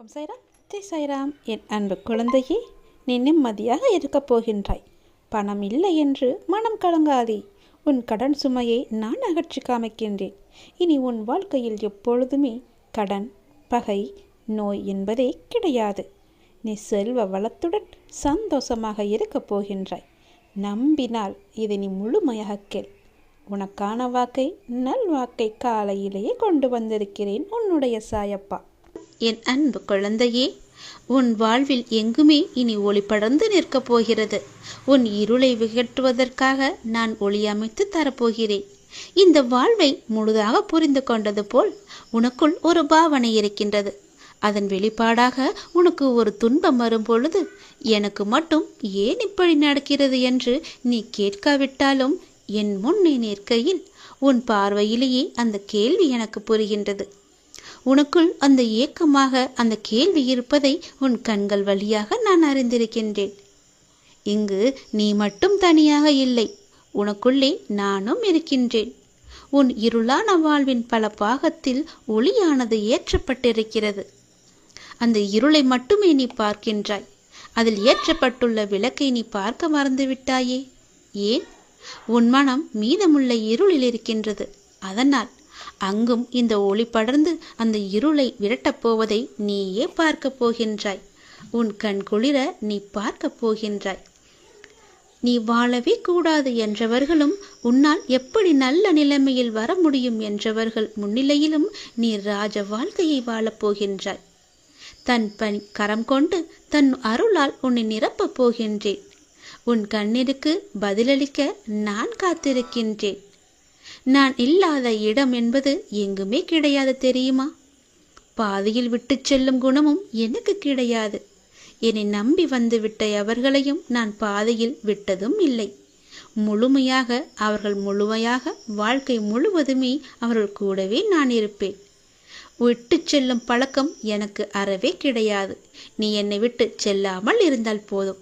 ஓம் சாய்ராம் ஜெய் சாய்ராம் என் அன்பு குழந்தையே நீ நிம்மதியாக இருக்கப் போகின்றாய். பணம் இல்லை என்று மனம் கலங்காதே. உன் கடன் சுமையை நான் அகற்றி காமிக்கின்றேன். இனி உன் வாழ்க்கையில் எப்பொழுதுமே கடன் பகை நோய் என்பதே கிடையாது. நீ செல்வ வளத்துடன் சந்தோஷமாக இருக்கப் போகின்றாய். நம்பினால் இதை நீ முழுமையாக கேள். உனக்கான வாக்கை நல் வாக்கை காலையிலேயே கொண்டு வந்திருக்கிறேன் உன்னுடைய சாயப்பா. என் அன்பு குழந்தையே உன் வாழ்வில் எங்குமே இனி ஒளி படர்ந்து நிற்கப் போகிறது. உன் இருளை விகற்றுவதற்காக நான் ஒளி அமைத்து தரப்போகிறேன். இந்த வாழ்வை முழுதாக புரிந்து கொண்டது போல் உனக்குள் ஒரு பாவனை இருக்கின்றது. அதன் வெளிப்பாடாக உனக்கு ஒரு துன்பம் வரும் பொழுது எனக்கு மட்டும் ஏன் இப்படி நடக்கிறது என்று நீ கேட்காவிட்டாலும் என் முன்னே நிற்கையில் உன் பார்வையிலேயே அந்த கேள்வி எனக்கு புரிகின்றது. உனக்குள் அந்த ஏக்கமாக அந்த கேள்வி இருப்பதை உன் கண்கள் வழியாக நான் அறிந்திருக்கின்றேன். இங்கு நீ மட்டும் தனியாக இல்லை உனக்குள்ளே நானும் இருக்கின்றேன். உன் இருளான வாழ்வின் பல பாகத்தில் ஒளியானது ஏற்றப்பட்டிருக்கிறது. அந்த இருளை மட்டுமே நீ பார்க்கின்றாய் அதில் ஏற்றப்பட்டுள்ள விளக்கை நீ பார்க்க மறந்துவிட்டாயே. ஏன்? உன் மனம் மீதமுள்ள இருளில் இருக்கின்றது அதனால் அங்கும் இந்த ஒளி படர்ந்து அந்த இருளை விரட்டப் போவதை நீயே பார்க்கப் போகின்றாய். உன் கண் குளிர நீ பார்க்கப் போகின்றாய். நீ வாழவே கூடாது என்றவர்களும் உன்னால் எப்படி நல்ல நிலைமையில் வர முடியும் என்றவர்கள் முன்னிலையிலும் நீ ராஜ வாழ்க்கையை வாழப் போகின்றாய். தன் பணி கரம் கொண்டு தன் அருளால் உன்னை நிரப்பப் போகின்றேன். உன் கண்ணிற்கு பதிலளிக்க நான் காத்திருக்கின்றேன். நான் இல்லாத இடம் என்பது எங்குமே கிடையாது தெரியுமா? பாதியில் விட்டு செல்லும் குணமும் எனக்கு கிடையாது. என்னை நம்பி வந்து விட்ட அவர்களையும் நான் பாதையில் விட்டதும் இல்லை. முழுமையாக அவர்கள் முழுமையாக வாழ்க்கை முழுவதுமே அவர்கள் கூடவே நான் இருப்பேன். விட்டு செல்லும் பழக்கம் எனக்கு அறவே கிடையாது. நீ என்னை விட்டு செல்லாமல் இருந்தால் போதும்.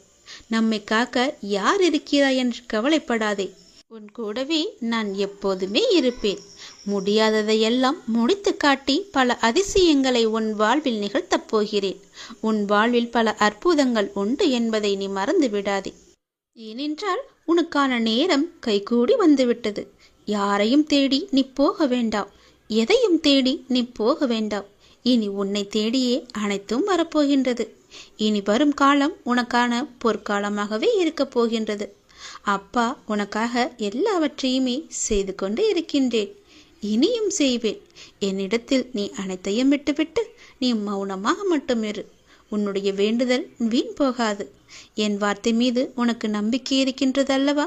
நம்மை காக்க யார் இருக்கிறாய் என்று கவலைப்படாதே. உன் கூடவே நான் எப்போதுமே இருப்பேன். முடியாததையெல்லாம் முடித்து காட்டி பல அதிசயங்களை உன் வாழ்வில் நிகழ்த்தப் போகிறேன். உன் வாழ்வில் பல அற்புதங்கள் உண்டு என்பதை நீ மறந்து விடாதே. ஏனென்றால் உனக்கான நேரம் கைகூடி வந்துவிட்டது. யாரையும் தேடி நீ போக வேண்டாம். எதையும் தேடி நீ போக வேண்டாம். இனி உன்னை தேடியே அனைத்தும் வரப்போகின்றது. இனி வரும் காலம் உனக்கான பொற்காலமாகவே இருக்கப் போகின்றது. அப்பா உனக்காக எல்லாவற்றையுமே செய்து கொண்டு இருக்கின்றேன். இனியும் செய்வேன். என்னிடத்தில் நீ அனைத்தையும் விட்டுவிட்டு நீ மௌனமாக மட்டும் இரு. உன்னுடைய வேண்டுதல் வீண் போகாது. என் வார்த்தை மீது உனக்கு நம்பிக்கை இருக்கின்றது அல்லவா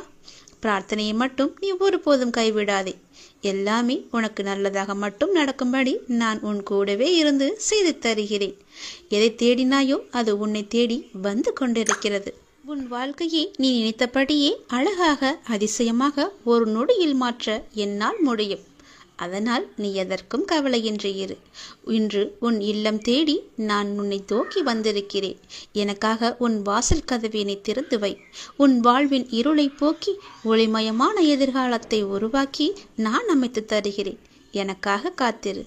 பிரார்த்தனையை மட்டும் நீ ஒருபோதும் கைவிடாதே. எல்லாமே உனக்கு நல்லதாக மட்டும் நடக்கும்படி நான் உன் கூடவே இருந்து செய்து தருகிறேன். எதை தேடினாயோ அது உன்னை தேடி வந்து கொண்டிருக்கிறது. உன் வாழ்க்கையை நீ நினைத்தபடியே அழகாக அதிசயமாக ஒரு நொடியில் மாற்ற என்னால் முடியும். அதனால் நீ எதற்கும் கவலையின்றி இரு. இன்று உன் இல்லம் தேடி நான் உன்னை தோக்கி வந்திருக்கிறேன். எனக்காக உன் வாசல் கதவினை திறந்து வை. உன் வாழ்வின் இருளை போக்கி ஒளிமயமான எதிர்காலத்தை உருவாக்கி நான் அமைத்து தருகிறேன். எனக்காக காத்திரு.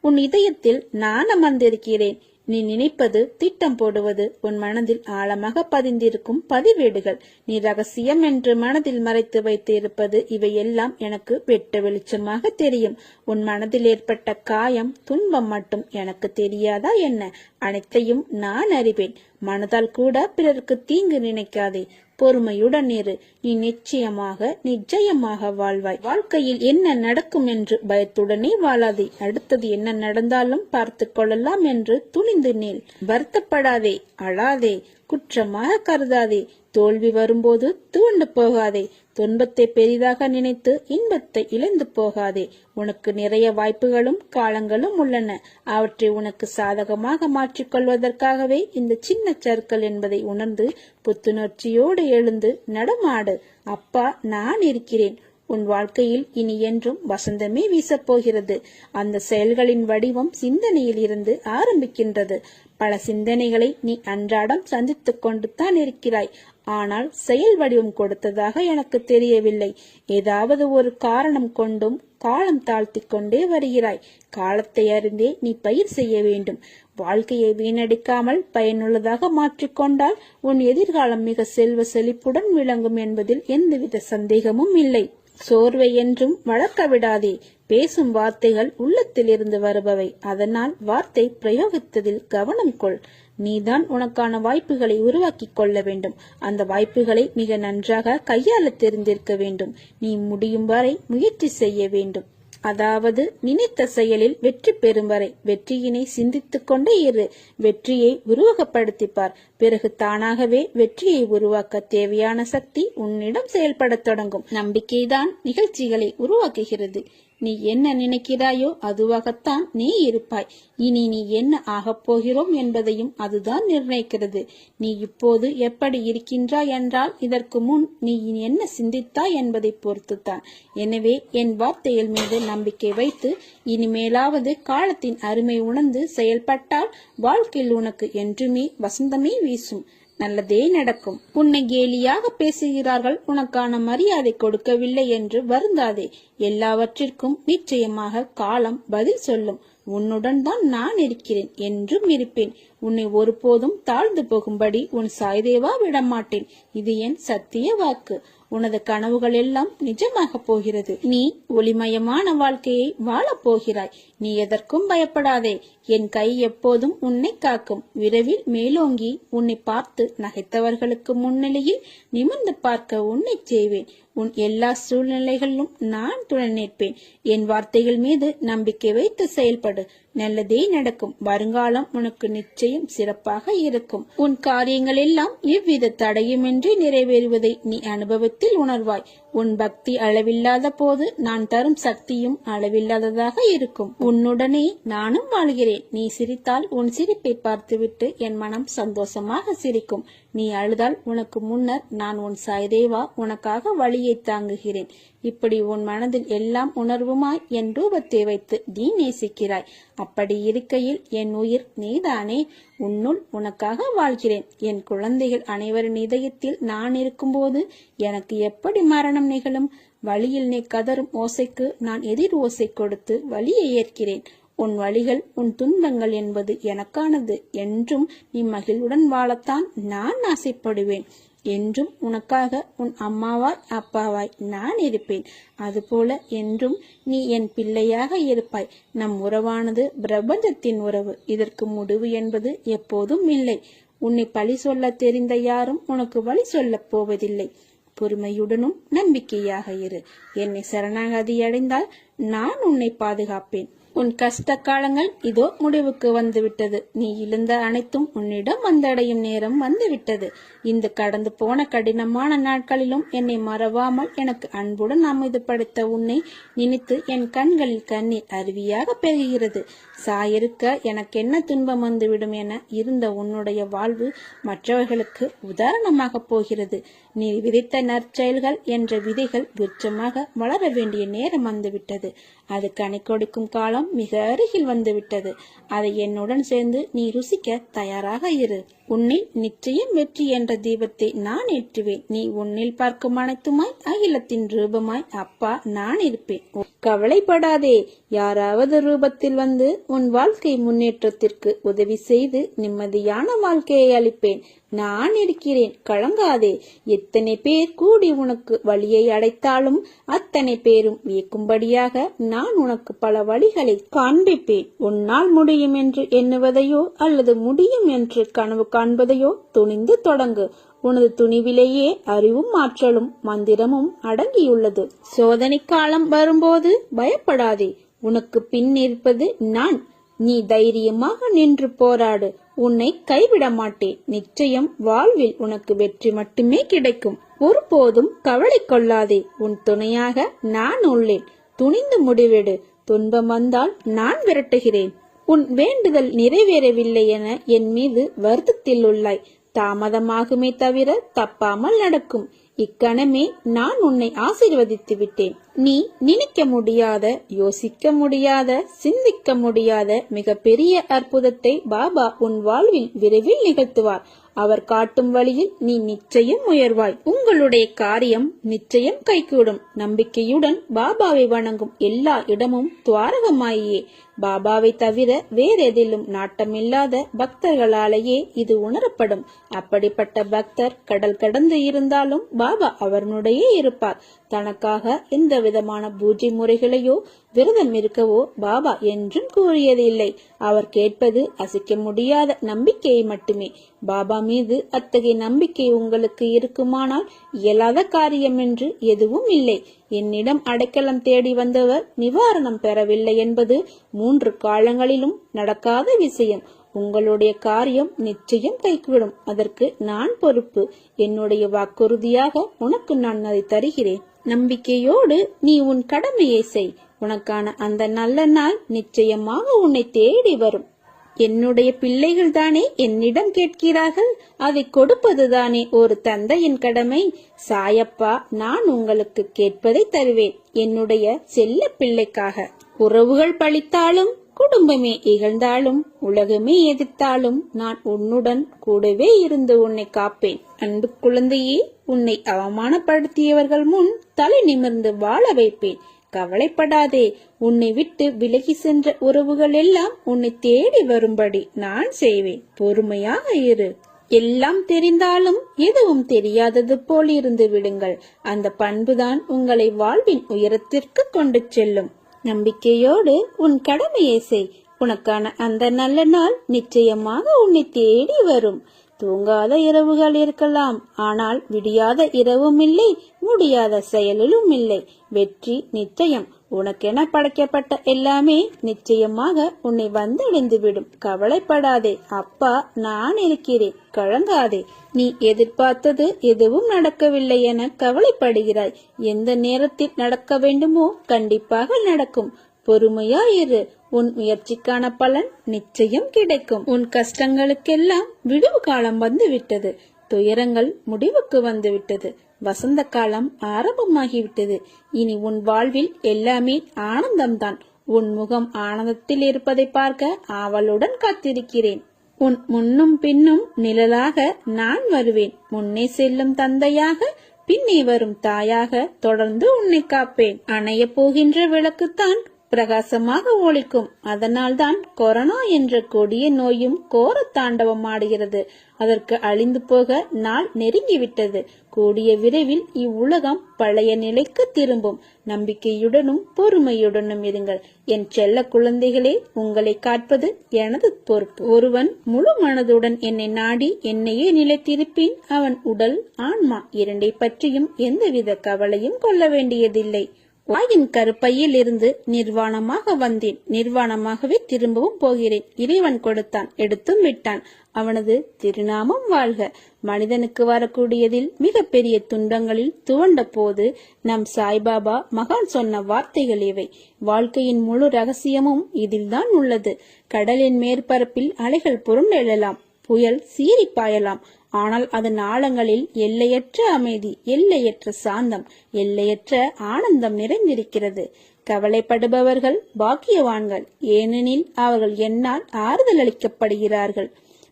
உன் இதயத்தில் நான் அமர்ந்திருக்கிறேன். நீ நினைப்பது திட்டம் போடுவது உன் மனதில் ஆழமாக பதிந்திருக்கும் பதிவேடுகள். நீ ரகசியம் என்று மனதில் மறைத்து வைத்திருப்பது இவையெல்லாம் எனக்கு வெட்ட வெளிச்சமாக தெரியும். உன் மனதில் ஏற்பட்ட காயம் துன்பம் மட்டும் எனக்கு தெரியாதா என்ன? அனைத்தையும் நான் அறிவேன். மனதால் கூட பிறருக்கு தீங்கு நினைக்காதே. பொறுமையுடன் இரு. நீ நிச்சயமாக நிச்சயமாக வாழ்வாய். வாழ்க்கையில் என்ன நடக்கும் என்று பயத்துடனே வாழாதே. அடுத்தது என்ன நடந்தாலும் பார்த்து கொள்ளலாம் என்று துணிந்து நீள் வருத்தப்படாதே அழாதே. குற்றமாக கருதாதே. தோல்வி வரும்போது தூண்டு போகாதே. துன்பத்தை பெரிதாக நினைத்து இன்பத்தை இழந்து போகாதே. உனக்கு நிறைய வாய்ப்புகளும் காலங்களும் உள்ளன. அவற்றை உனக்கு சாதகமாக மாற்றிக்கொள்வதற்காகவே இந்த சின்ன சர்க்கல் என்பதை உணர்ந்து புத்துணர்ச்சியோடு எழுந்து நடமாடு. அப்பா நான் இருக்கிறேன். உன் வாழ்க்கையில் இனி என்றும் வசந்தமே வீசப்போகிறது அந்த செயல்களின் வடிவம் சிந்தனையில் இருந்து ஆரம்பிக்கின்றது. பல சிந்தனைகளை நீ அன்றாடம் சந்தித்துக் கொண்டு தான் இருக்கிறாய். ஆனால் செயல் வடிவம் கொடுத்ததாக எனக்கு தெரியவில்லை. ஏதாவது ஒரு காரணம் கொண்டும் காலம் தாழ்த்தி கொண்டே வருகிறாய். காலத்தை அறிந்தே நீ பயிர் செய்ய வேண்டும். வாழ்க்கையை வீணடிக்காமல் பயனுள்ளதாக மாற்றிக்கொண்டால் உன் எதிர்காலம் மிக செல்வ செழிப்புடன் விளங்கும் என்பதில் எந்தவித சந்தேகமும் இல்லை. சோர்வை என்றும் வளர்க்க விடாதே பேசும் வார்த்தைகள் உள்ளத்திலிருந்து வருபவை. அதனால் வார்த்தை பிரயோகித்ததில் கவனம் கொள். நீதான் உனக்கான வாய்ப்புகளை உருவாக்கிக் கொள்ள வேண்டும். அந்த வாய்ப்புகளை மிக நன்றாக கையாள தெரிந்திருக்க வேண்டும். நீ முடியும் வரை முயற்சி செய்ய வேண்டும். அதாவது நினைத்த செயலில் வெற்றி பெறும் வரை வெற்றியினை சிந்தித்துக் கொண்டே இரு. வெற்றியை உருவகப்படுத்திப்பார். பிறகு தானாகவே வெற்றியை உருவாக்க தேவையான சக்தி உன்னிடம் செயல்படத் தொடங்கும். நம்பிக்கைதான் நிகழ்ச்சிகளை உருவாக்குகிறது. நீ என்ன நினைக்கிறாயோ அதுவாகத்தான் நீ இருப்பாய். இனி நீ என்ன ஆகப் போகிறோம் என்பதையும் அதுதான் நிர்ணயிக்கிறது. நீ இப்போது எப்படி இருக்கின்றாய் என்றால் இதற்கு முன் நீ என்ன சிந்தித்தாய் என்பதை பொறுத்துத்தான். எனவே என் வார்த்தைகள் மீது நம்பிக்கை வைத்து இனிமேலாவது காலத்தின் அருமை உணர்ந்து செயல்பட்டால் வாழ்க்கையில் உனக்கு என்றுமே வசந்தமே வீசும். நல்லதே நடக்கும். உன்னை கேலியாக பேசுகிறார்கள் உனக்கான மரியாதை கொடுக்கவில்லை என்று வருந்தாதே. எல்லாவற்றிற்கும் நிச்சயமாக காலம் பதில் சொல்லும். உன்னுடன் தான் நான் இருக்கிறேன் என்றும் இருப்பேன். உன்னை ஒருபோதும் தாழ்ந்து போகும்படி உன் சாய்தேவா விடமாட்டேன். இது என் சத்திய வாக்கு. உனது கனவுகள் எல்லாம் நிஜமாக போகிறது. நீ ஒளிமயமான வாழ்க்கையை வாழப் போகிறாய். நீ எதற்கும் பயப்படாதே. என் கை எப்போதும் உன்னை காக்கும். விரைவில் மேலோங்கி உன்னை பார்த்து நகைத்தவர்களுக்கு முன்னிலையில் நிமிர்ந்து பார்க்க உன்னை செய்வேன். உன் எல்லா சூழ்நிலைகளிலும் நான் துணை நிற்பேன். என் வார்த்தைகள் மீது நம்பிக்கை வைத்து செயல்படு. நல்லதே நடக்கும். வருங்காலம் உனக்கு நிச்சயம் சிறப்பாக இருக்கும். உன் காரியங்கள் எல்லாம் எவ்வித தடையுமின்றி நிறைவேறுவதை நீ அனுபவத்தில் உணர்வாய். உன் பக்தி அளவில்லாத போது நான் தரும் சக்தியும் அளவில்லாததாக இருக்கும். உன்னுடனே நானும் வாழ்கிறேன். நீ சிரித்தால் உன் சிரிப்பை பார்த்துவிட்டு என் மனம் சந்தோஷமாக சிரிக்கும். நீ அழுதால் உனக்கு முன்னர் நான் உன் சாய்தேவா உனக்காக வழியை தாங்குகிறேன். இப்படி உன் மனதில் எல்லாம் உணர்வுமாய் என் ரூபத்தை வைத்து நீ நேசிக்கிறாய். அப்படி இருக்கையில் என் உயிர் நீதானே. உன்னுள் உனக்காக வாழ்கிறேன். என் குழந்தைகள் அனைவரின் இதயத்தில் நான் இருக்கும்போது எனக்கு எப்படி மரணம் நிகழும்? வழியில் நீ கதரும் ஓசைக்கு நான் எதிர் ஓசை கொடுத்து வழியை ஏற்கிறேன். உன் வழிகள் உன் துன்பங்கள் என்பது எனக்கானது என்றும் நீ மகிழ்வுடன் வாழத்தான் நான் ஆசைப்படுவேன். என்றும் உனக்காக உன் அம்மாவாய் அப்பாவாய் நான் இருப்பேன். அதுபோல என்றும் நீ என் பிள்ளையாக இருப்பாய். நம் உறவானது பிரபஞ்சத்தின் உறவு. இதற்கு முடிவு என்பது எப்போதும் இல்லை. உன்னை பழி சொல்ல தெரிந்த யாரும் உனக்கு வழி சொல்லப் போவதில்லை. பொறுமையுடனும் நம்பிக்கையாக இரு. என்னை சரணாகதி அடைந்தால் நான் உன்னை பாதுகாப்பேன். உன் கஷ்ட காலங்கள் இதோ முடிவுக்கு வந்துவிட்டது. நீ இழந்த அனைத்தும் உன்னிடம் வந்தடையும் நேரம் வந்துவிட்டது. இந்த கடந்து போன கடினமான நாட்களிலும் என்னை மறவாமல் எனக்கு அன்புடன் அமைதிப்படுத்த உன்னை நினைத்து என் கண்களில் கண்ணீர் அருவியாக பெருகிறது. சாயிருக்க எனக்கு என்ன துன்பம் வந்துவிடும் என இருந்த உன்னுடைய வாழ்வு மற்றவர்களுக்கு உதாரணமாக போகிறது. நீ விதைத்த நற்செயல்கள் என்ற விதைகள் விருட்சமாக வளர வேண்டிய நேரம் வந்துவிட்டது. அது கனி கொடுக்கும் காலம் மிக அருகில் வந்துவிட்டது அதை என்னுடன் சேர்ந்து நீ ருசிக்க தயாராக இரு. உன்னில் நிச்சயம் வெற்றி என்ற தீபத்தை நான் ஏற்றுவேன். நீ உன்னில் பார்க்கும் அனைத்துமாய் அகிலத்தின் ரூபமாய் அப்பா நான் இருப்பேன். கவலைப்படாதே. யாராவது ரூபத்தில் வந்து உன் வாழ்க்கை முன்னேற்றத்திற்கு உதவி செய்து நிம்மதியான வாழ்க்கையை அளிப்பேன். நான் இருக்கிறேன். கலங்காதே. எத்தனை பேர் கூடி உனக்கு வழியை அடைத்தாலும் அத்தனை பேரும் வியக்கும்படியாக நான் உனக்கு பல வழிகளை காண்பிப்பேன். உன்னால் முடியும் என்று எண்ணுவதையோ அல்லது முடியும் என்று கனவு காண்பதையோ துணிந்து தொடங்கு. உனது துணிவிலேயே அறிவும் ஆற்றலும் மந்திரமும் அடங்கியுள்ளது. சோதனை காலம் வரும்போது பயப்படாதே. உனக்கு பின் இருப்பது நான். நீ தைரியமாக நின்று போராடு. உன்னை கைவிட மாட்டேன். நிச்சயம் வாழ்வில் உனக்கு வெற்றி மட்டுமே கிடைக்கும். ஒருபோதும் கவலை கொள்ளாதே. உன் துணையாக நான் உள்ளேன். துணிந்து முடிவெடு. துன்பம் வந்தால் நான் விரட்டுகிறேன். உன் வேண்டுதல் நிறைவேறவில்லை என என் மீது வருத்தத்தில் உள்ளாய். தாமதமாகுமே தவிர தப்பாமல் நடக்கும். இக்கணமே நான் உன்னை ஆசீர்வதித்து விட்டேன். நீ நினைக்க முடியாத யோசிக்க முடியாத சிந்திக்க முடியாத மிகப்பெரிய அற்புதத்தை பாபா உன் வாழ்வில் விரைவில் நிகழ்த்துவார். அவர் காட்டும் வழியில் நீ நிச்சயம் உயர்வாய். உங்களுடைய காரியம் நிச்சயம் கைகூடும். நம்பிக்கையுடன் பாபாவை வணங்கும் எல்லா இடமும் துவாரகமாயே பாபாவை தவிர வேறெதிலும் நாட்டமில்லாத பக்தர்களாலேயே இது உணரப்படும். அப்படிப்பட்ட பக்தர் கடல் கடந்து இருந்தாலும் பாபா அவருடைய இருப்பார். தனக்காக எந்த விதமான பூஜை முறைகளையோ விரதம் இருக்கவோ பாபா என்றும் கூறியதில்லை. அவர் கேட்பது அசைக்க முடியாத நம்பிக்கையை மட்டுமே. பாபா மீது அத்தகைய நம்பிக்கை உங்களுக்கு இருக்குமானால் இயலாத காரியம் என்று எதுவும் இல்லை. என்னிடம் அடைக்கலம் தேடி வந்தவர் நிவாரணம் பெறவில்லை என்பது மூன்று காலங்களிலும் நடக்காத விஷயம். உங்களுடைய காரியம் நிச்சயம் கைகூடும். அதற்கு நான் பொறுப்பு. என்னுடைய வாக்குறுதியாக உனக்கு நான் அதை தருகிறேன். நம்பிக்கையோடு நீ உன் கடமையை செய். உனக்கான அந்த நல்ல நாள் நிச்சயமாக உன்னை தேடி வரும். என்னுடைய பிள்ளைகள் தானே என்னிடம் கேட்கிறார்கள். அதை கொடுப்பதுதானே ஒரு தந்தையின் கடமை. சாயப்பா நான் உங்களுக்கு கேட்பதை தருவேன். என்னுடைய செல்ல பிள்ளைக்காக உறவுகள் பழித்தாலும் குடும்பமே இகழ்ந்தாலும் உலகமே எதிர்த்தாலும் நான் உன்னுடன் கூடவே இருந்து உன்னை காப்பேன். அன்பு குழந்தையே உன்னை அவமானப்படுத்தியவர்கள் முன் தலை நிமிர்ந்து வாழ வைப்பேன். கவலைப்படாதே. உன்னை விட்டு விலகி சென்ற உறவுகள் எல்லாம் உன்னை தேடி வரும்படி நான் செய்வேன். பொறுமையாக இரு. எல்லாம் தெரிந்தாலும் எதுவும் தெரியாதது போல் இருந்து விடுங்கள். அந்த பண்புதான் உங்களை வாழ்வின் உயரத்திற்கு கொண்டு செல்லும். நம்பிக்கையோடு உன் கடமையை செய். உனக்கான அந்த நல்ல நாள் நிச்சயமாக உன்னை தேடி வரும். தூங்காத இரவுகள் இருக்கலாம். ஆனால் விடியாத இரவும் இல்லை முடியாத செயலிலும் இல்லை. வெற்றி நிச்சயம். உனக்கென படைக்கப்பட்ட எல்லாமே நிச்சயமாக உன்னை வந்தடைந்துவிடும். கவலைப்படாதே. அப்பா நான் இருக்கிறேன். கழங்காதே நீ எதிர்பார்த்தது எதுவும் நடக்கவில்லை என கவலைப்படுகிறாய். எந்த நேரத்தில் நடக்க வேண்டுமோ கண்டிப்பாக நடக்கும். பொறுமையாயிரு உன் முயற்சிக்கான பலன் நிச்சயம் கிடைக்கும். உன் கஷ்டங்களுக்கெல்லாம் விடுவு காலம் வந்துவிட்டது. துயரங்கள் முடிவுக்கு வந்து விட்டது வசந்த காலம் ஆரம்பமாகிவிட்டது. இனி உன் வாழ்வில் எல்லாமே ஆனந்தம்தான். உன் முகம் ஆனந்தத்தில் இருப்பதை பார்க்க ஆவலுடன் காத்திருக்கிறேன். உன் முன்னும் பின்னும் நிழலாக நான் வருவேன். முன்னே செல்லும் தந்தையாக பின்னே வரும் தாயாக தொடர்ந்து உன்னை காப்பேன். அணைய போகின்ற விளக்குத்தான் பிரகாசமாக ஒழிக்கும். அதனால்தான் கொரோனா என்ற கொடிய நோயும் கோர தாண்டவம் ஆடுகிறது. அதற்கு அழிந்து போக நாள் நெருங்கிவிட்டது. கூடிய விரைவில் இவ்வுலகம் பழைய நிலைக்கு திரும்பும். நம்பிக்கையுடனும் பொறுமையுடனும் இருங்கள். என் செல்ல குழந்தைகளே உங்களை காட்பது எனது பொறுப்பு. ஒருவன் முழு மனதுடன் என்னை நாடி என்னையே நிலைத்திருப்பேன். அவன் உடல் ஆன்மா இரண்டை பற்றியும் எந்தவித கவலையும் கொள்ள வேண்டியதில்லை. வாயின் கருப்பையில் இருந்து நிர்வாணமாக வந்தேன். நிர்வாணமாகவே திரும்பவும் போகிறேன். இறைவன் கொடுத்தான். எடுத்தும் விட்டான். அவனது திருநாமம் வாழ்க. மனிதனுக்கு வரக்கூடியதில் மிக பெரிய துன்பங்களில் துவண்ட போது நம் சாய்பாபா மகான் சொன்ன வார்த்தைகள் இவை. வாழ்க்கையின் முழு ரகசியமும் இதில்தான் உள்ளது. கடலின் மேற்பரப்பில் அலைகள் புரண்டெழலாம். புயல் சீறி பாயலாம் ஆனால் அதன் ஆழங்களில் எல்லையற்ற அமைதி எல்லையற்ற சாந்தம் எல்லையற்ற ஆனந்தம் நிறைந்திருக்கிறது. கவலைப்படுபவர்கள் பாக்கியவான்கள் ஏனெனில் அவர்கள் என்னால் ஆறுதல் அளிக்கப்படுகிறார்கள்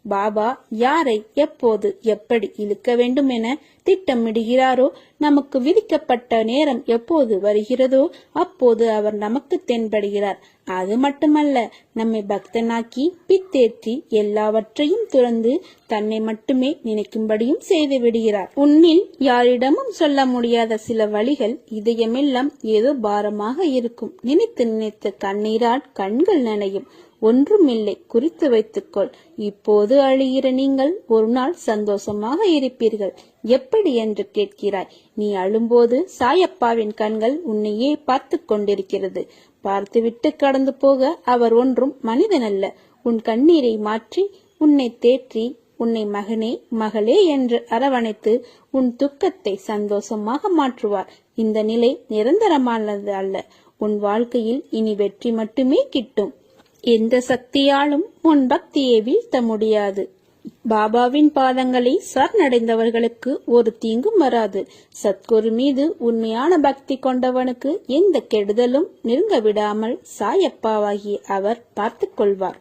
பாபா யாரை எப்போது எப்படி இழுக்க வேண்டும் என திட்டமிடுகிறாரோ நமக்கு விதிக்கப்பட்ட நேரம் எப்போது வருகிறதோ அப்போது அவர் நமக்கு தென்படுகிறார். அது மட்டுமல்ல நம்மை பக்தனாக்கி பித்தேற்றி எல்லாவற்றையும் துறந்து தன்னை மட்டுமே நினைக்கும்படியும் செய்து விடுகிறார். உன்னில் யாரிடமும் சொல்ல முடியாத சில வழிகள் இதயமெல்லாம் ஏதோ பாரமாக இருக்கும். நினைத்து நினைத்து கண்ணீரால் கண்கள் நனையும். ஒன்றுமில்லை. குறித்து வைத்துக்கொள். இப்போது அழுகிற நீங்கள் ஒரு நாள் சந்தோஷமாக இருப்பீர்கள். எப்படி என்று கேட்கிறாய்? நீ அழும்போது சாயப்பாவின் கண்கள் உன்னையே பார்த்து கொண்டிருக்கிறது. பார்த்துவிட்டு கடந்து போக அவர் ஒன்றும் மனிதனல்ல உன் கண்ணீரை மாற்றி உன்னை தேற்றி உன்னை மகனே மகளே என்று அரவணைத்து உன் துக்கத்தை சந்தோஷமாக மாற்றுவார். இந்த நிலை நிரந்தரமானது அல்ல. உன் வாழ்க்கையில் இனி வெற்றி மட்டுமே கிட்டும். எந்த சக்தியாலும் உன் பக்தியை வீழ்த்த முடியாது பாபாவின் பாதங்களை சரணடைந்தவர்களுக்கு ஒரு தீங்கும் வராது. சத்குரு மீது உண்மையான பக்தி கொண்டவனுக்கு எந்த கெடுதலும் நெருங்க விடாமல் சாயப்பாவாகி அவர் பார்த்துக் கொள்வார்.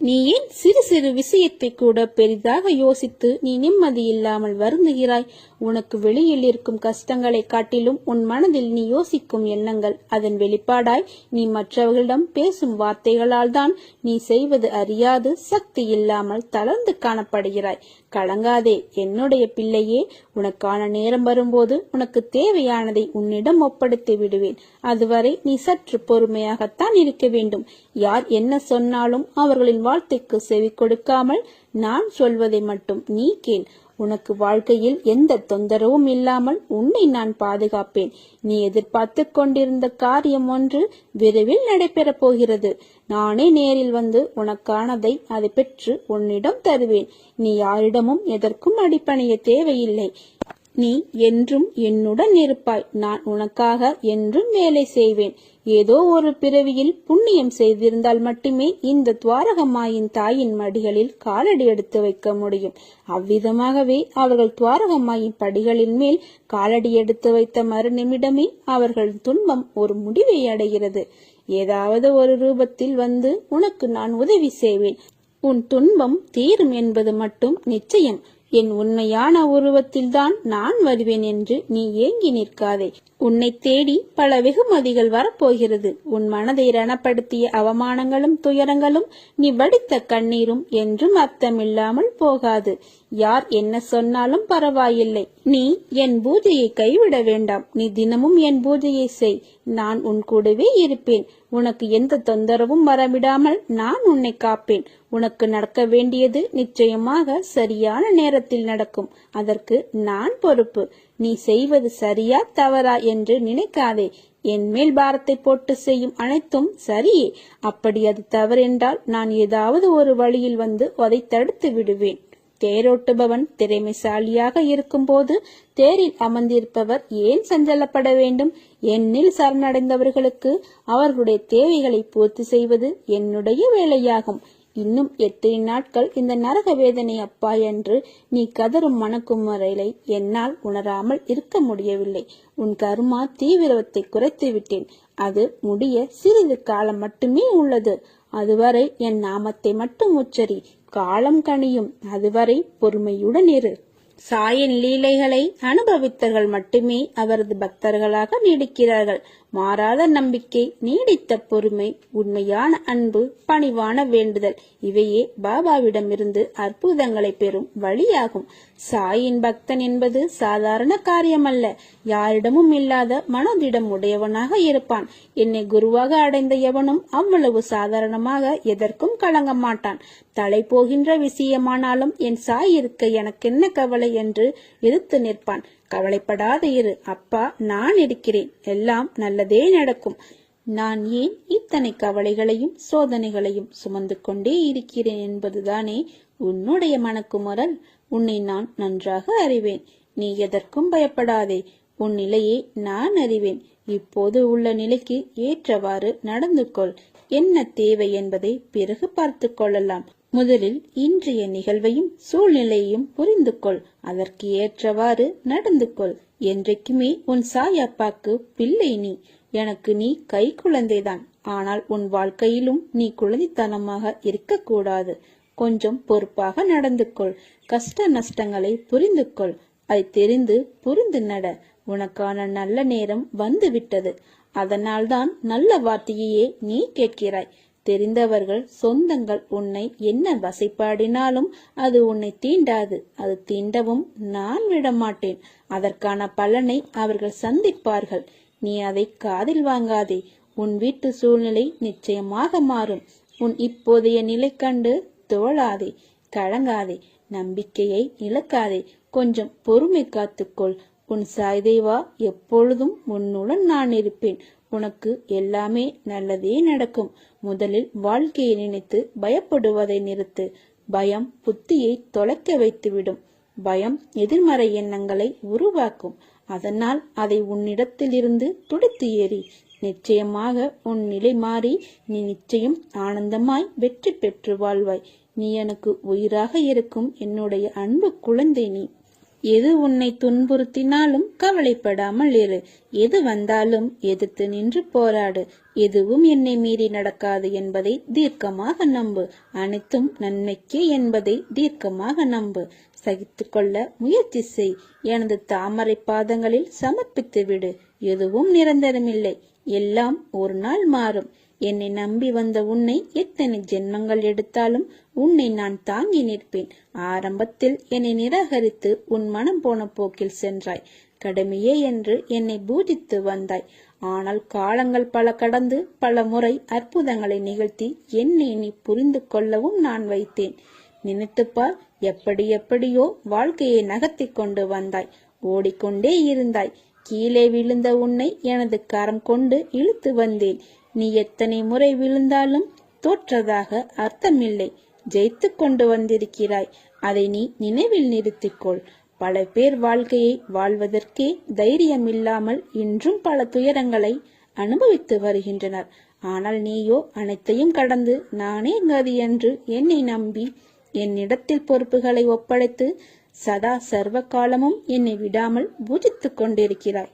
நீ ஏன் சிறு சிறு விஷயத்தை கூட பெரிதாக யோசித்து நீ நிம்மதி இல்லாமல் வருந்துகிறாய்? உனக்கு வெளியில் இருக்கும் கஷ்டங்களை காட்டிலும் உன் மனதில் நீ யோசிக்கும் எண்ணங்கள் அதன் வெளிப்பாடாய் நீ மற்றவர்களிடம் பேசும் வார்த்தைகளால் தான் நீ செய்வது அறியாது சக்தி இல்லாமல் தளர்ந்து காணப்படுகிறாய். கலங்காதே என்னுடைய பிள்ளையே உனக்கான நேரம் வரும்போது உனக்கு தேவையானதை உன்னிடம் ஒப்படைத்து விடுவேன். அதுவரை நீ சற்று பொறுமையாகத்தான் இருக்க வேண்டும். யார் என்ன சொன்னாலும் அவர்களின் வார்த்தைக்கு செவி கொடுக்காமல் நான் சொல்வதை மட்டும் நீ கேள். உனக்கு வாழ்க்கையில் எந்த தொந்தரவும் இல்லாமல் உன்னை நான் பாதுகாப்பேன். நீ எதிர்பார்த்து கொண்டிருந்த காரியம் ஒன்று விரைவில் நடைபெறப் போகிறது. நானே நேரில் வந்து உனக்கானதை அதை பெற்று உன்னிடம் தருவேன். நீ யாரிடமும் எதற்கும் அடிப்பணைய தேவையில்லை. நீ என்றும் என்னுடன் இருப்பாய். நான் உனக்காக என்றும் வேலை செய்வேன். ஏதோ ஒரு பிறவியில் புண்ணியம் செய்திருந்தால் மட்டுமே இந்த துவாரகமாயின் தாயின் மடிகளில் காலடி எடுத்து வைக்க முடியும். அவ்விதமாகவே அவர்கள் துவாரகமாயின் படிகளின் மேல் காலடி எடுத்து வைத்த மறு நிமிடமே அவர்கள் துன்பம் ஒரு முடிவை அடைகிறது. ஏதாவது ஒரு ரூபத்தில் வந்து உனக்கு நான் உதவி செய்வேன். உன் துன்பம் தீரும் என்பது மட்டும் நிச்சயம். என் உண்மையான உருவத்தில்தான் நான் வருவேன் என்று நீ ஏங்கி நிற்காதே. உன்னை தேடி பல வெகுமதிகள் வரப்போகிறது. உன் மனதை ரணப்படுத்திய அவமானங்களும் துயரங்களும் நீ வடித்த கண்ணீரும் என்றும் அர்த்தமில்லாமல் போகாது. யார் என்ன சொன்னாலும் பரவாயில்லை. நீ என் பூஜையை கைவிட வேண்டாம். நீ தினமும் என் பூஜையை செய். நான் உன் கூடவே இருப்பேன். உனக்கு எந்த தொந்தரவும் வரவிடாமல் நான் உன்னை காப்பேன். உனக்கு நடக்க வேண்டியது நிச்சயமாக சரியான நேரத்தில் நடக்கும். அதற்கு நான் பொறுப்பு. நீ செய்வது சரியா தவறா என்று நினைக்காதே. என் மேல் பாரத்தை போட்டு செய்யும் அனைத்தும் சரியே. அப்படி அது தவறென்றால் நான் ஏதாவது ஒரு வழியில் வந்து அதை தடுத்து விடுவேன். தேரோட்டுபவன் திறமைசாலியாக இருக்கும்போது தேரில் அமர்ந்திருப்பவர் ஏன் சஞ்சலப்பட வேண்டும்? என்னில் சரணடைந்தவர்களுக்கு அவர்களுடைய தேவைகளை பூர்த்தி செய்வது என்னுடைய வேலையாகும். இன்னும் எத்தனை நாட்கள் இந்த நரக வேதனை அப்பா என்று நீ கதறும் மணக்கும் என்னால் உணராமல் இருக்க முடியவில்லை. உன் கருமா தீவிரத்தை குறைத்து விட்டேன். அது முடிய சிறிது காலம் மட்டுமே உள்ளது. அதுவரை என் நாமத்தை மட்டும் உச்சரி. காலம் கனியும். அதுவரை பொறுமையுடன் இரு. சாயின் லீலைகளை அனுபவித்தவர்கள் மட்டுமே அவரது பக்தர்களாக நீடிக்கிறார்கள். மாறாத நம்பிக்கை நீடித்த பொறுமை உண்மையான அன்பு பணிவான வேண்டுதல் இவையே பாபாவிடமிருந்து அற்புதங்களை பெறும் வழியாகும். சாயின் பக்தன் என்பது சாதாரண காரியமல்ல. யாரிடமும் இல்லாத மனதிடம் உடையவனாக இருப்பான். என்னை குருவாக அடைந்த எவனும் அவ்வளவு சாதாரணமாக எதற்கும் கலங்க மாட்டான். தலை போகின்ற விஷயமானாலும் என் சாய் இருக்க எனக்கென்ன கவலை என்று எதிர்த்து நிற்பான். கவலைப்படாத இரு. அப்பா நான் இருக்கிறேன். எல்லாம் நல்லதே நடக்கும். நான் ஏன் இத்தனை கவலைகளையும் சோதனைகளையும் சுமந்து கொண்டே இருக்கிறேன் என்பதுதானே உன்னுடைய மனக்குமரல் உன்னை நான் நன்றாக அறிவேன். நீ எதற்கும் பயப்படாதே. உன் நிலையை நான் அறிவேன். இப்போது உள்ள நிலைக்கு ஏற்றவாறு நடந்து கொள் என்ன தேவை என்பதை பிறகு பார்த்து கொள்ளலாம். முதலில் இன்றைய நிகழ்வையும் சூழ்நிலையையும் புரிந்து கொள் அதற்கு ஏற்றவாறு நடந்து கொள் என்றைக்குமே உன் சாய் அப்பாக்கு பிள்ளை நீ. எனக்கு நீ கை குழந்தைதான். ஆனால் உன் வாழ்க்கையிலும் நீ குழந்தைத்தனமாக இருக்கக்கூடாது. கொஞ்சம் பொறுப்பாக நடந்து கொள் கஷ்ட நஷ்டங்களை புரிந்து கொள் அதை தெரிந்து புரிந்து நட. உனக்கான நல்ல நேரம் வந்துவிட்டது. அதனால்தான் நல்ல வார்த்தையையே நீ கேட்கிறாய். தெரிந்தவர்கள் சொந்தங்கள் உன்னை என்ன வசைப்பாடினாலும் அது உன்னை தீண்டாது. அது தீண்டவும் நான் விடமாட்டேன். அதற்கான பலனை அவர்கள் சந்திப்பார்கள். நீ அதை காதில் வாங்காதே. உன் வீட்டு சூழ்நிலை நிச்சயமாக மாறும். உன் இப்போதைய நிலை கண்டு தோழாதே கழங்காதே நம்பிக்கையை இழக்காதே. கொஞ்சம் பொறுமை காத்துக்கொள். உன் சாய்தேவா எப்பொழுதும் உன்னுடன் நான் இருப்பேன். உனக்கு எல்லாமே நல்லதே நடக்கும். முதலில் வாழ்க்கையை நினைத்து பயப்படுவதை நிறுத்து. பயம் புத்தியை தொலைக்க வைத்துவிடும். பயம் எதிர்மறை எண்ணங்களை உருவாக்கும். அதனால் அதை உன்னிடத்திலிருந்து துடித்து ஏறி. நிச்சயமாக உன் நிலை மாறி நீ நிச்சயம் ஆனந்தமாய் வெற்றி பெற்று வாழ்வாய். நீ எனக்கு உயிராக இருக்கும். என்னுடைய அன்பு குழந்தை நீ. எது உன்னை துன்புறுத்தினாலும் கவலைப்படாமல் இரு. எது வந்தாலும் எதிர்த்து நின்று போராடு. எதுவும் என்னை மீறி நடக்காது என்பதை தீர்க்கமாக நம்பு. அனைத்தும் நன்மைக்கே என்பதை தீர்க்கமாக நம்பு. சகித்து கொள்ள முயற்சி செய். எனது தாமரை பாதங்களில் சமர்ப்பித்து விடு எதுவும் நிரந்தரமில்லை. எல்லாம் ஒரு நாள் மாறும். என்னை நம்பி வந்த உன்னை எத்தனை ஜென்மங்கள் எடுத்தாலும் உன்னை நான் தாங்கி நிற்பேன். ஆரம்பத்தில் என்னை நிராகரித்து உன் மனம் போன போக்கில் சென்றாய். கடமையே என்று என்னை பூஜித்து வந்தாய். ஆனால் காலங்கள் பல கடந்து பல முறை அற்புதங்களை நிகழ்த்தி என்னை நீ புரிந்து கொள்ளவும் நான் வைத்தேன். நினைத்துப்பார் எப்படி எப்படியோ வாழ்க்கையை நகர்த்தி கொண்டு வந்தாய். ஓடிக்கொண்டே இருந்தாய். கீழே விழுந்த உன்னை எனது கரம் கொண்டு இழுத்து வந்தேன். நீ எத்தனை முறை விழுந்தாலும் தோற்றதாக அர்த்தமில்லை. ஜெயித்து கொண்டு வந்திருக்கிறாய். அதை நீ நினைவில் நிறுத்திக்கொள். பல பேர் வாழ்க்கையை வாழ்வதற்கே தைரியமில்லாமல் இன்றும் பல துயரங்களை அனுபவித்து வருகின்றனர். ஆனால் நீயோ அனைத்தையும் கடந்து நானே கதி என்று என்னை நம்பி என்னிடத்தில் பொறுப்புகளை ஒப்படைத்து சதா சர்வ காலமும் என்னை விடாமல் பூஜித்துக் கொண்டிருக்கிறாய்.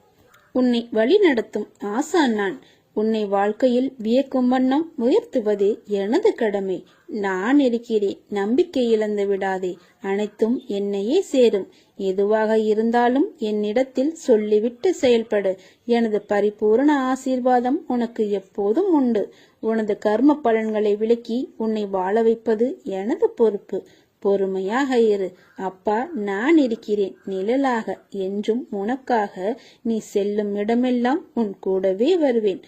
உன்னை வழிநடத்தும் ஆசான் நான். உன்னை வாழ்க்கையில் வியக்கும் வண்ணம் உயர்த்துவது எனது கடமை. நான் இருக்கிறேன் நம்பிக்கை இழந்து விடாதே. அனைத்தும் என்னையே சேரும். எதுவாக இருந்தாலும் என்னிடத்தில் சொல்லிவிட்டு செயல்படு. எனது பரிபூரண ஆசீர்வாதம் உனக்கு எப்போதும் உண்டு. உனது கர்ம பலன்களை விளக்கி உன்னை வாழ வைப்பது எனது பொறுப்பு. பொறுமையாக இரு. அப்பா நான் இருக்கிறேன். நிழலாக. என்றும் உனக்காக நீ செல்லும் இடமெல்லாம் உன் கூடவே வருவேன்.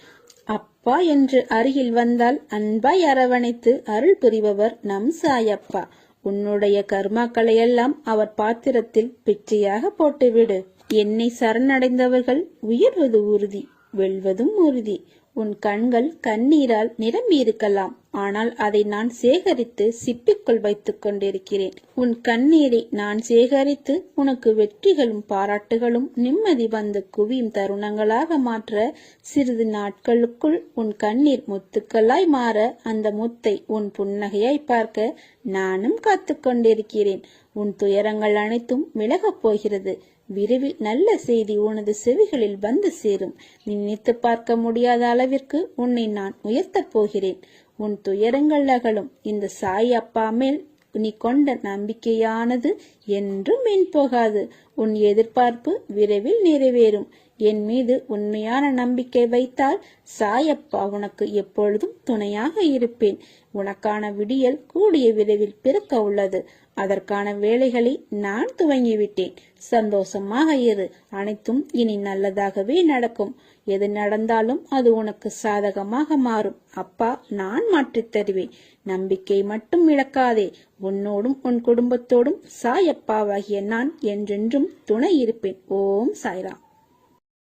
அப்பா என்று அருகில் வந்தால் அன்பாய் அரவணைத்து அருள் புரிபவர் நம் சாயப்பா. உன்னுடைய கர்மாக்களை எல்லாம் அவர் பாத்திரத்தில் பிச்சையாக போட்டுவிடு. என்னை சரணடைந்தவர்கள் உயர்வது உறுதி வெல்வதும் உறுதி. உன் கண்கள் கண்ணீரால் நிரம்பி இருக்கலாம். ஆனால் அதை நான் சேகரித்து சிப்பிக்குள் வைத்துக் கொண்டிருக்கிறேன். உன் கண்ணீரை நான் சேகரித்து உனக்கு வெற்றிகளும் பாராட்டுகளும் நிம்மதி வந்து குவியும் தருணங்களாக மாற்ற சிறிது நாட்களுக்குள் உன் கண்ணீர் முத்துக்களாய் மாற அந்த முத்தை உன் புன்னகையாய் பார்க்க நானும் காத்து கொண்டிருக்கிறேன். உன் துயரங்கள் அனைத்தும் விலகப் போகிறது. விரைவில் நல்ல செய்தி உனது செவிகளில் வந்து சேரும். நினைத்து பார்க்க முடியாத அளவிற்கு உன்னை நான் உயர்த்தப் போகிறேன். உன் துயரங்கள் அகலும் இந்த சாய் அப்பா மேல் நீ கொண்ட நம்பிக்கையானது என்றும் மீன் போகாது. உன் எதிர்பார்ப்பு விரைவில் நிறைவேறும். என் மீது உண்மையான நம்பிக்கை வைத்தால் சாயப்பா உனக்கு எப்பொழுதும் துணையாக இருப்பேன். உனக்கான விடியல் கூடிய விரைவில் பிறக்க உள்ளது. அதற்கான வேலைகளை நான் துவங்கிவிட்டேன். சந்தோஷமாக இரு. அனைத்தும் இனி நல்லதாகவே நடக்கும். எது நடந்தாலும் அது உனக்கு சாதகமாக மாறும். அப்பா நான் மாற்றித் தருவேன். நம்பிக்கை மட்டும் இழக்காதே. உன்னோடும் உன் குடும்பத்தோடும் சாயப்பாவாகிய நான் என்றென்றும் துணை இருப்பேன். ஓம் சாய்ராம்.